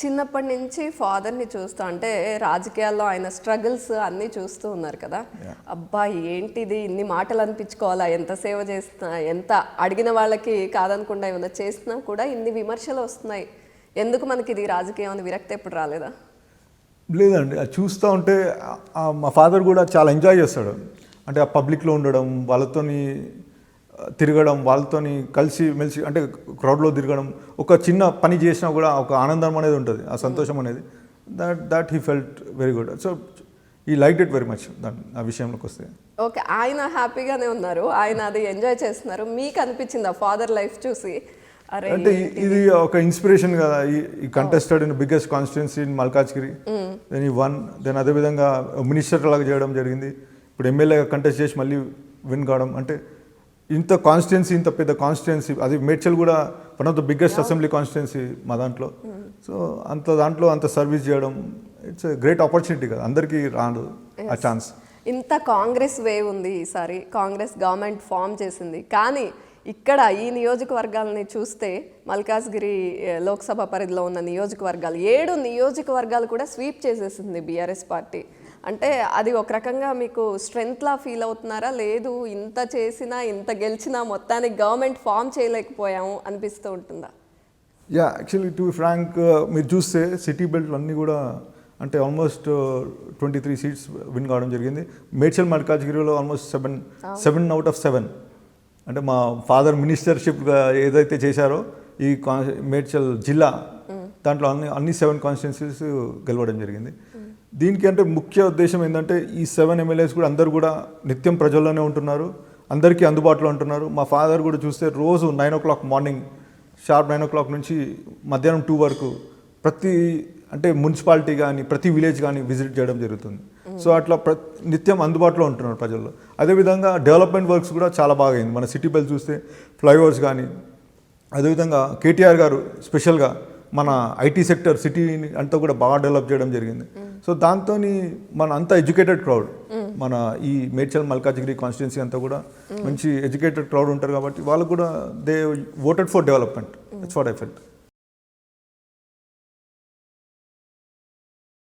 చిన్నప్పటి నుంచి ఫాదర్ని చూస్తూ అంటే రాజకీయాల్లో ఆయన స్ట్రగుల్స్ అన్నీ చూస్తూ ఉన్నారు కదా. అబ్బా ఏంటిది? ఇన్ని మాటలు అనిపించుకోవాలా? ఎంత సేవ చేస్తున్నా? ఎంత అడిగిన వాళ్ళకి కాదనకుండా ఏమైనా చేసినా కూడా ఇన్ని విమర్శలు వస్తున్నాయి. ఎందుకు మనకి ఇది రాజకీయం అని విరక్తి ఎప్పుడు రాలేదా? లేదండి. అది చూస్తూ ఉంటే మా ఫాదర్ కూడా చాలా ఎంజాయ్ చేస్తాడు. అంటే ఆ పబ్లిక్లో ఉండడం వాళ్ళతోని తిరగడం వాళ్ళతోని కలిసి మెలిసి అంటే క్రౌడ్లో తిరగడం ఒక చిన్న పని చేసినా కూడా ఒక ఆనందం అనేది ఉంటుంది ఆ సంతోషం అనేది. That that he felt very good so ఈ లైక్ ఇట్ వెరీ మచ్ దాని ఆ విషయంలోకి వస్తే. ఓకే ఆయన హ్యాపీగానే ఉన్నారు ఆయన అది ఎంజాయ్ చేస్తున్నారు. మీకు అనిపించింది ఆ ఫాదర్ లైఫ్ చూసి అంటే ఇది ఒక ఇన్స్పిరేషన్ కదా ఈ contested in biggest constituency in Malkajgiri then ఈ వన్ దెన్ అదేవిధంగా మినిస్టర్ లాగా చేయడం జరిగింది. ఇప్పుడు ఎమ్మెల్యేగా కంటెస్ట్ చేసి మళ్ళీ విన్ కావడం. అంటే ఇంత కాన్స్టిట్యున్సీ ఇంత పెద్ద కాన్స్టిట్యున్సీ అది మేడ్చల్ కూడా one of the biggest assembly constituency మా దాంట్లో. సో అంత దాంట్లో అంత సర్వీస్ చేయడం ఇట్స్ గ్రేట్ ఆపర్చునిటీ కదా అందరికీ రాదు ఆ ఛాన్స్ ఇంత కాంగ్రెస్ వేవ్ ఉంది ఈసారి కాంగ్రెస్ గవర్నమెంట్ ఫామ్ చేసింది. కానీ ఇక్కడ ఈ నియోజకవర్గాలని చూస్తే మల్కాజ్గిరి లోక్సభ పరిధిలో ఉన్న నియోజకవర్గాలు ఏడు నియోజకవర్గాలు కూడా స్వీప్ చేసేసింది బీఆర్ఎస్ పార్టీ. అంటే అది ఒక రకంగా మీకు స్ట్రెంగ్త్లా ఫీల్ అవుతున్నారా? లేదు ఇంత చేసినా ఇంత గెలిచినా మొత్తానికి గవర్నమెంట్ ఫామ్ చేయలేకపోయాము అనిపిస్తూ ఉంటుందా? యా యాక్చువల్లీ టు ఫ్రాంక్ మీరు చూస్తే సిటీ బెల్ట్ అన్నీ కూడా అంటే almost twenty three seats win కావడం జరిగింది. మేడ్చల్ మల్కాజ్గిరిలో almost seven seven out of seven. అంటే మా ఫాదర్ మినిస్టర్షిప్గా ఏదైతే చేశారో ఈ కాన్ మేడ్చల్ జిల్లా దాంట్లో అన్ని అన్ని సెవెన్ కాన్స్టిట్యున్సీస్ గెలవడం జరిగింది. దీనికి అంటే ముఖ్య ఉద్దేశం ఏంటంటే ఈ సెవెన్ ఎమ్మెల్యేస్ కూడా అందరు కూడా నిత్యం ప్రజల్లోనే ఉంటున్నారు. అందరికీ అందుబాటులో ఉంటున్నారు. మా ఫాదర్ కూడా చూస్తే రోజు nine o'clock morning sharp nine o'clock నుంచి మధ్యాహ్నం టూ వరకు ప్రతి అంటే మున్సిపాలిటీ కానీ ప్రతి విలేజ్ కానీ విజిట్ చేయడం జరుగుతుంది. సో అట్లా ప్ర నిత్యం అందుబాటులో ఉంటున్నారు ప్రజల్లో. అదేవిధంగా డెవలప్మెంట్ వర్క్స్ కూడా చాలా బాగా అయింది. మన సిటీ బెల్ చూస్తే ఫ్లైఓవర్స్ కానీ అదేవిధంగా కేటీఆర్ గారు స్పెషల్గా మన ఐటీ సెక్టర్ సిటీని అంతా కూడా బాగా డెవలప్ చేయడం జరిగింది. సో దాంతో మన అంతా ఎడ్యుకేటెడ్ క్రౌడ్ మన ఈ మేడ్చల్ మల్కాజిగిరి కాన్స్టిట్యున్సీ అంతా కూడా మంచి ఎడ్యుకేటెడ్ క్రౌడ్ ఉంటారు కాబట్టి వాళ్ళు కూడా they voted for development it's what effect